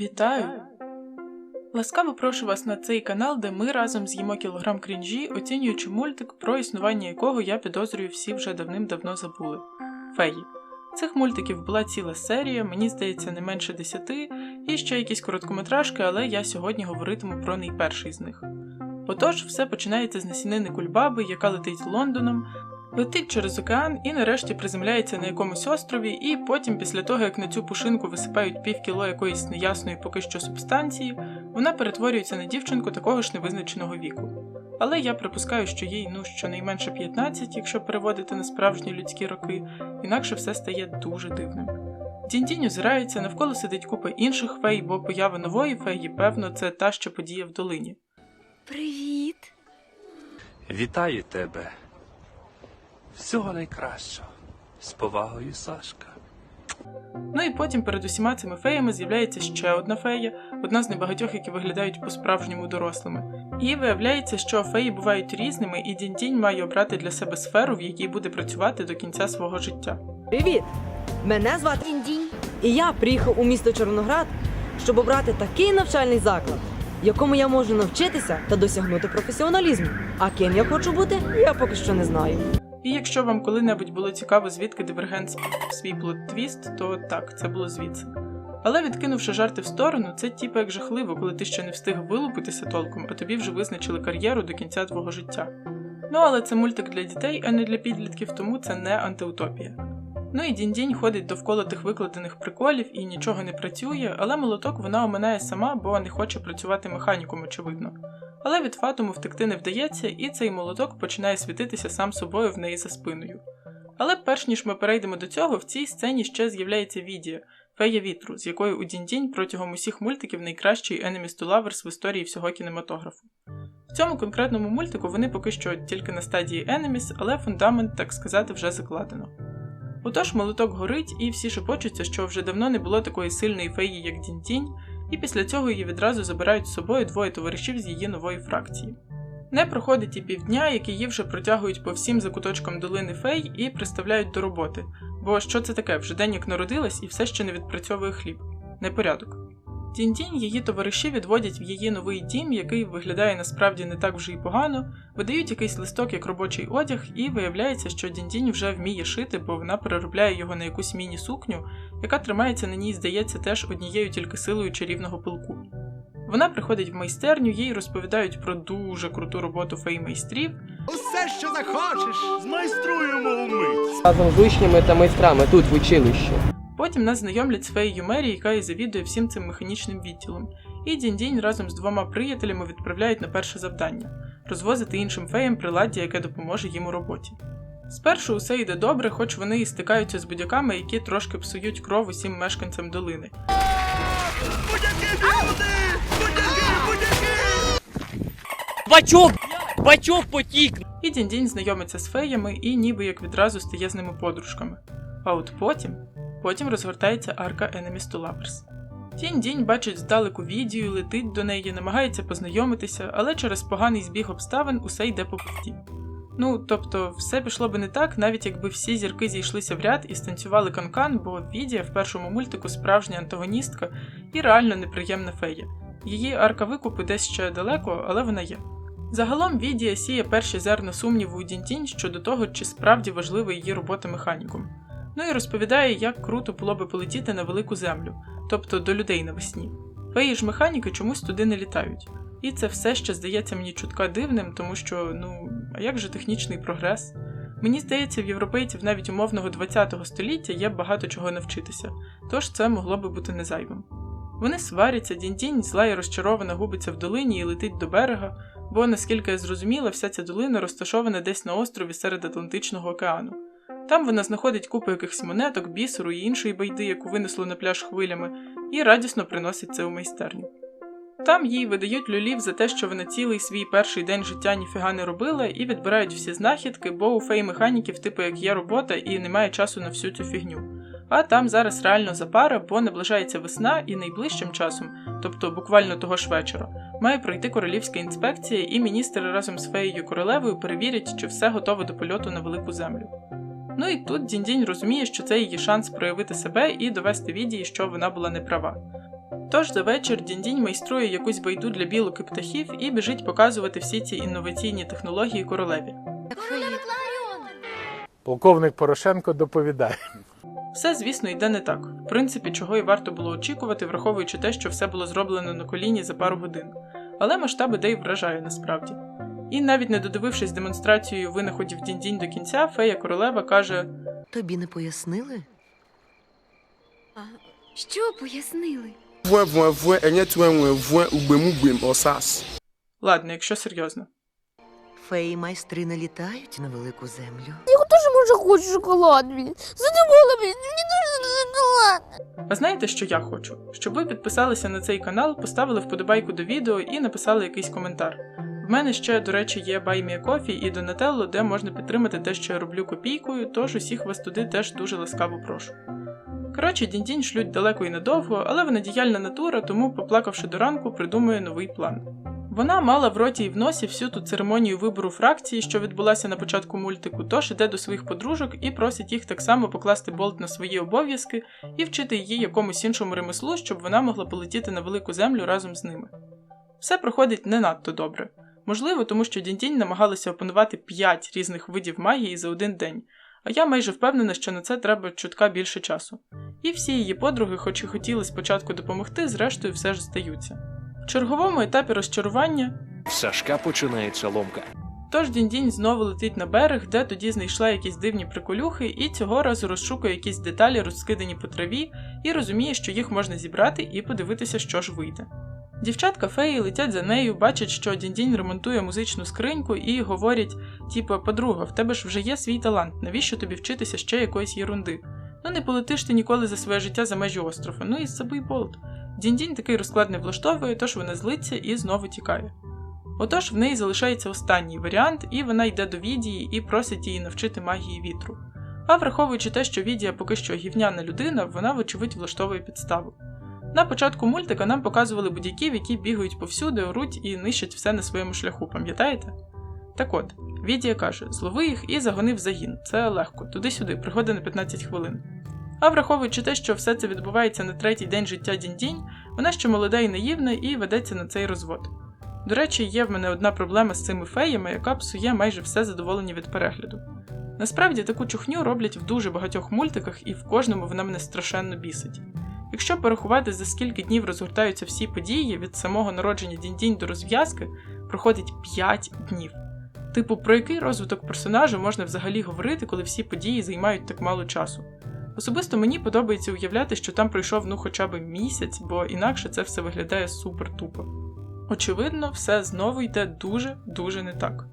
Вітаю! Ласкаво прошу вас на цей канал, де ми разом з'їмо кілограм крінжі, оцінюючи мультик, про існування якого я підозрюю всі вже давним-давно забули. Феї. Цих мультиків була ціла серія, мені здається, не менше десяти, і ще якісь короткометражки, але я сьогодні говоритиму про найперший з них. Отож, все починається з насінини кульбаби, яка летить Лондоном, летить через океан і нарешті приземляється на якомусь острові, і потім, після того як на цю пушинку висипають пів кіло якоїсь неясної поки що субстанції, вона перетворюється на дівчинку такого ж невизначеного віку. Але я припускаю, що їй ну щонайменше 15, якщо переводити на справжні людські роки, інакше все стає дуже дивним. Дінь-дінь озирається, навколо сидить купа інших фей, бо поява нової феї, певно, це та, що подіє в долині. Привіт. Вітаю тебе. Всього найкращого. З повагою, Сашка. Ну і потім перед усіма цими феями з'являється ще одна фея, одна з небагатьох, які виглядають по-справжньому дорослими. І виявляється, що феї бувають різними, і Дінь-Дінь має обрати для себе сферу, в якій буде працювати до кінця свого життя. Привіт! Мене звати Дінь-дінь. і я приїхав у місто Чорноград, щоб обрати такий навчальний заклад, в якому я можу навчитися та досягнути професіоналізму. А ким я хочу бути, я поки що не знаю. І якщо вам коли-небудь було цікаво, звідки дивергент свій плот-твіст, то так, це було звідси. Але відкинувши жарти в сторону, це типу як жахливо, коли ти ще не встиг вилупитися толком, а тобі вже визначили кар'єру до кінця твого життя. Ну але це мультик для дітей, а не для підлітків, тому це не антиутопія. Ну і дінь-дінь ходить довкола тих викладених приколів і нічого не працює, але молоток вона оминає сама, бо не хоче працювати механіком, очевидно. Але від фатуму втекти не вдається, і цей молоток починає світитися сам собою в неї за спиною. Але перш ніж ми перейдемо до цього, в цій сцені ще з'являється Відія, фея вітру, з якою у Дінь-Дінь протягом усіх мультиків найкращий enemies to lovers в історії всього кінематографу. В цьому конкретному мультику вони поки що тільки на стадії enemies, але фундамент, так сказати, вже закладено. Отож, молоток горить, і всі шепочуться, що вже давно не було такої сильної феї, як Дінь-Дінь, і після цього її відразу забирають з собою двоє товаришів з її нової фракції. Не проходить і півдня, як її вже протягують по всім закуточкам долини фей і приставляють до роботи. Бо що це таке? Вже день як народилась і все ще не відпрацьовує хліб. Непорядок. Тінь-тінь її товариші відводять в її новий дім, який виглядає насправді не так вже й погано, видають якийсь листок як робочий одяг, і виявляється, що Дінь-Дінь вже вміє шити, бо вона переробляє його на якусь міні-сукню, яка тримається на ній, здається, теж однією тільки силою чарівного пилку. Вона приходить в майстерню, їй розповідають про дуже круту роботу фей-майстрів, Усе, що захочеш, змайструємо умить. разом з учнями та майстрами тут в училищі. Потім нас знайомлять з феєю Мері, яка і завідує всім цим механічним відділом. І Дінь-Дінь разом з двома приятелями відправляють на перше завдання розвозити іншим феям приладдя, яке допоможе їм у роботі. Спершу усе йде добре, хоч вони і стикаються з будяками, які трошки псують кров усім мешканцям долини. Бачок! Бачок потік! І Дінь-Дінь знайомиться з феями і ніби як відразу стає з ними подружками. А от потім, потім розгортається арка Enemies to Lovers. Дінь-Дінь бачить здалеку відео, летить до неї, намагається познайомитися, але через поганий збіг обставин усе йде по путі. Ну, тобто, все пішло би не так, навіть якби всі зірки зійшлися в ряд і станцювали канкан, бо Відія в першому мультику справжня антагоністка і реально неприємна фея. Її арка викупу десь ще далеко, але вона є. Загалом Відія сіє перші зерна сумніву у Дінтінь щодо того, чи справді важлива її робота механіком. Ну і розповідає, як круто було би полетіти на велику землю, тобто до людей навесні. Феї ж механіки чомусь туди не літають. І це все ще здається мені чутка дивним, тому що, ну, а як же технічний прогрес? Мені здається, в європейців навіть умовного 20-го століття є багато чого навчитися, тож це могло би бути незайвим. Вони сваряться, дінь-дінь зла і розчарована губиться в долині і летить до берега, бо, наскільки я зрозуміла, вся ця долина розташована десь на острові серед Атлантичного океану. Там вона знаходить купу якихось монеток, бісеру і іншої байди, яку винесло на пляж хвилями, і радісно приносить це у майстерню. Там їй видають люлів за те, що вона цілий свій перший день життя ніфіга не робила, і відбирають всі знахідки, бо у фей-механіків типу як є робота і немає часу на всю цю фігню. А там зараз реально запара, бо наближається весна і найближчим часом, тобто буквально того ж вечора, має пройти королівська інспекція, і міністри разом з феєю королевою перевірять, чи все готово до польоту на велику землю. Ну і тут Дінь-Дінь розуміє, що це її шанс проявити себе і довести відії, що вона була неправа. Тож за вечір Діндінь майструє якусь байду для білок і птахів і біжить показувати всі ці інноваційні технології королеві. Полковник Порошенко доповідає. Все, звісно, йде не так. В принципі, чого і варто було очікувати, враховуючи те, що все було зроблено на коліні за пару годин. Але масштаб ідей вражає насправді. І навіть не додивившись демонстрацію винаходів Діндінь до кінця, фея королева каже: Тобі не пояснили? А Що пояснили? Ладно, якщо серйозно. Феї майстри не літають на велику землю. Тоже може хочу шоколад, блін, мені дуже шоколад. А знаєте, що я хочу? Щоб ви підписалися на цей канал, поставили вподобайку до відео і написали якийсь коментар. В мене ще, до речі, є Coffee і Donatello, де можна підтримати те, що я роблю копійкою, тож усіх вас туди теж дуже ласкаво прошу. Коротше, дінь шлють далеко і надовго, але вона діяльна натура, тому, поплакавши до ранку, придумує новий план. Вона мала в роті і в носі всю ту церемонію вибору фракції, що відбулася на початку мультику, тож іде до своїх подружок і просить їх так само покласти болт на свої обов'язки і вчити її якомусь іншому ремеслу, щоб вона могла полетіти на велику землю разом з ними. Все проходить не надто добре. Можливо, тому що Дінтінь намагалася опанувати 5 різних видів магії за один день, а я майже впевнена, що на це треба чутка більше часу. І всі її подруги, хоч і хотіли спочатку допомогти, зрештою все ж здаються. В черговому етапі розчарування В Сашка починається ломка. Тож Діндінь знову летить на берег, де тоді знайшла якісь дивні приколюхи, і цього разу розшукує якісь деталі, розкидані по траві, і розуміє, що їх можна зібрати і подивитися, що ж вийде. Дівчатка феї летять за нею, бачать, що Діндінь ремонтує музичну скриньку і говорять: типу, подруга, в тебе ж вже є свій талант, навіщо тобі вчитися ще якоїсь єрунди? Ну не полетиш ти ніколи за своє життя за межі острова, ну і забий болт. Діндінь такий розклад не влаштовує, тож вона злиться і знову тікає. Отож в неї залишається останній варіант, і вона йде до Відії і просить її навчити магії вітру. А враховуючи те, що Відія поки що гівняна людина, вона, вочевидь, влаштовує підставу. На початку мультика нам показували будь-яків, які бігають повсюди, оруть і нищать все на своєму шляху, пам'ятаєте? Так от, Відія каже: злови їх і загони в загін. Це легко, туди-сюди, пригода на 15 хвилин. А враховуючи те, що все це відбувається на третій день життя Дінь-Дінь, вона ще молода і наївна і ведеться на цей розвод. До речі, є в мене одна проблема з цими феями, яка псує майже все задоволення від перегляду. Насправді таку чухню роблять в дуже багатьох мультиках, і в кожному вона мене страшенно бісить. Якщо порахувати, за скільки днів розгортаються всі події від самого народження Дінь-Дінь до розв'язки, проходить 5 днів. Типу, про який розвиток персонажа можна взагалі говорити, коли всі події займають так мало часу? Особисто мені подобається уявляти, що там пройшов ну хоча б місяць, бо інакше це все виглядає супер тупо. Очевидно, все знову йде дуже-дуже не так.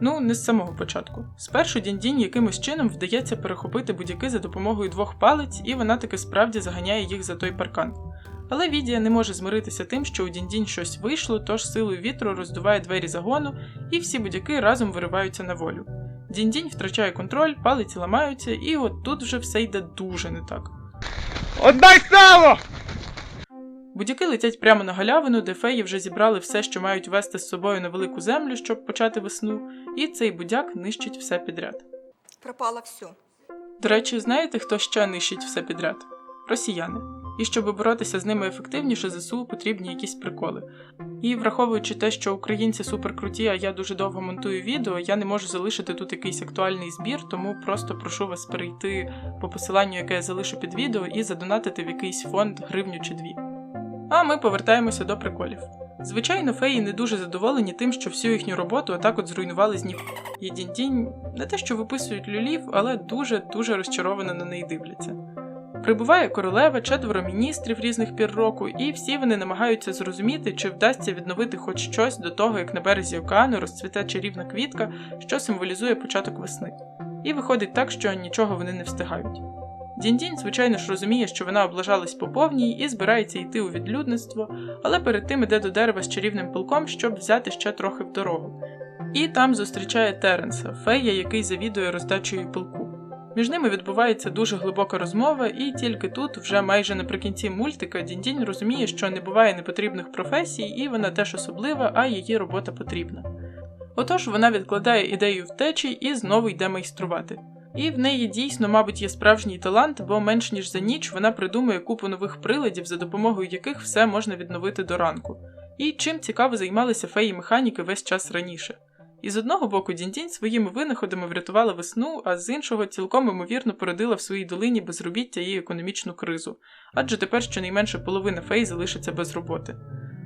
Ну, не з самого початку. Спершу Діндінь якимось чином вдається перехопити будь-яки за допомогою двох палиць, і вона таки справді заганяє їх за той паркан. Але Відія не може змиритися тим, що у Діндінь щось вийшло, тож силою вітру роздуває двері загону, і всі будь-яки разом вириваються на волю. Діндінь втрачає контроль, палиці ламаються, і от тут вже все йде дуже не так. Отдай сало! Будяки летять прямо на галявину, де феї вже зібрали все, що мають вести з собою на велику землю, щоб почати весну, і цей будяк нищить все підряд. Пропало все. До речі, знаєте, хто ще нищить все підряд? Росіяни. І щоб боротися з ними ефективніше, ЗСУ потрібні якісь приколи. І враховуючи те, що українці суперкруті, а я дуже довго монтую відео, я не можу залишити тут якийсь актуальний збір, тому просто прошу вас перейти по посиланню, яке я залишу під відео, і задонатити в якийсь фонд гривню чи дві. А ми повертаємося до приколів. Звичайно, феї не дуже задоволені тим, що всю їхню роботу отак от зруйнували з ніг. І Дінь-Дінь не те, що виписують люлів, але дуже-дуже розчаровано на неї дивляться. Прибуває королева, четверо міністрів різних пір року, і всі вони намагаються зрозуміти, чи вдасться відновити хоч щось до того, як на березі океану розцвіте чарівна квітка, що символізує початок весни. І виходить так, що нічого вони не встигають. Діндінь, звичайно ж, розуміє, що вона облажалась по повній і збирається йти у відлюдництво, але перед тим іде до дерева з чарівним пилком, щоб взяти ще трохи в дорогу. І там зустрічає Теренса, фея, який завідує роздачею пилку. Між ними відбувається дуже глибока розмова, і тільки тут, вже майже наприкінці мультика, Діндінь розуміє, що не буває непотрібних професій, і вона теж особлива, а її робота потрібна. Отож вона відкладає ідею втечі і знову йде майструвати. І в неї дійсно, мабуть, є справжній талант, бо менш ніж за ніч вона придумує купу нових приладів, за допомогою яких все можна відновити до ранку. І чим цікаво займалися феї механіки весь час раніше. І з одного боку Дінтінь своїми винаходами врятувала весну, а з іншого цілком ймовірно породила в своїй долині безробіття і економічну кризу, адже тепер щонайменше половина фей залишиться без роботи.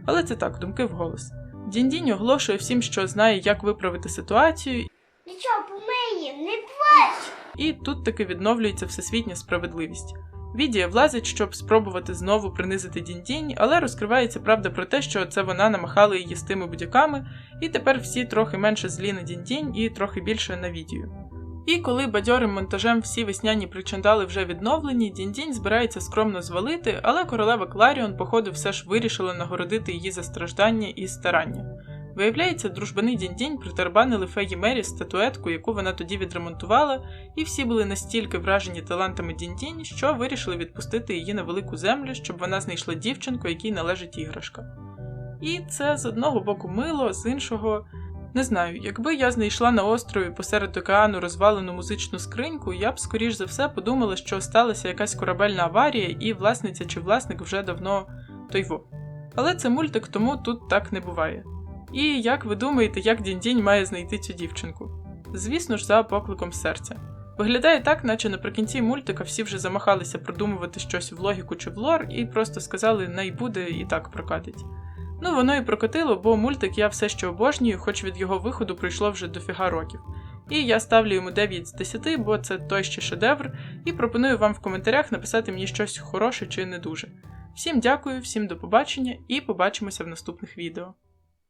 Але це так, думки вголос. Діндінь оголошує всім, що знає, як виправити ситуацію, Нічого, помиє, не плач! і тут таки відновлюється всесвітня справедливість. Відія влазить, щоб спробувати знову принизити Діндінь, але розкривається правда про те, що це вона намахала її з тими будяками, і тепер всі трохи менше злі на Діндінь і трохи більше на Відію. І коли бадьорим монтажем всі весняні причандали вже відновлені, Діндінь збирається скромно звалити, але королева Кларіон, походу, все ж вирішила нагородити її за страждання і старання. Виявляється, дружбани Дінь-Дінь притарбанили феї Мері статуетку, яку вона тоді відремонтувала, і всі були настільки вражені талантами Дінь-Дінь, що вирішили відпустити її на велику землю, щоб вона знайшла дівчинку, якій належить іграшка. І це з одного боку мило, з іншого. Не знаю, якби я знайшла на острові посеред океану розвалену музичну скриньку, я б скоріш за все подумала, що сталася якась корабельна аварія, і власниця чи власник вже давно тойво. Але це мультик, тому тут так не буває. І як ви думаєте, як Дінь-Дінь має знайти цю дівчинку? Звісно ж, за покликом серця. Виглядає так, наче наприкінці мультика всі вже замахалися продумувати щось в логіку чи в лор, і просто сказали, най буде і так прокатить. Ну, воно і прокатило, бо мультик я все ще обожнюю, хоч від його виходу пройшло вже дофіга років. І я ставлю йому 9 з 10, бо це той ще шедевр, і пропоную вам в коментарях написати мені щось хороше чи не дуже. Всім дякую, всім до побачення і побачимося в наступних відео.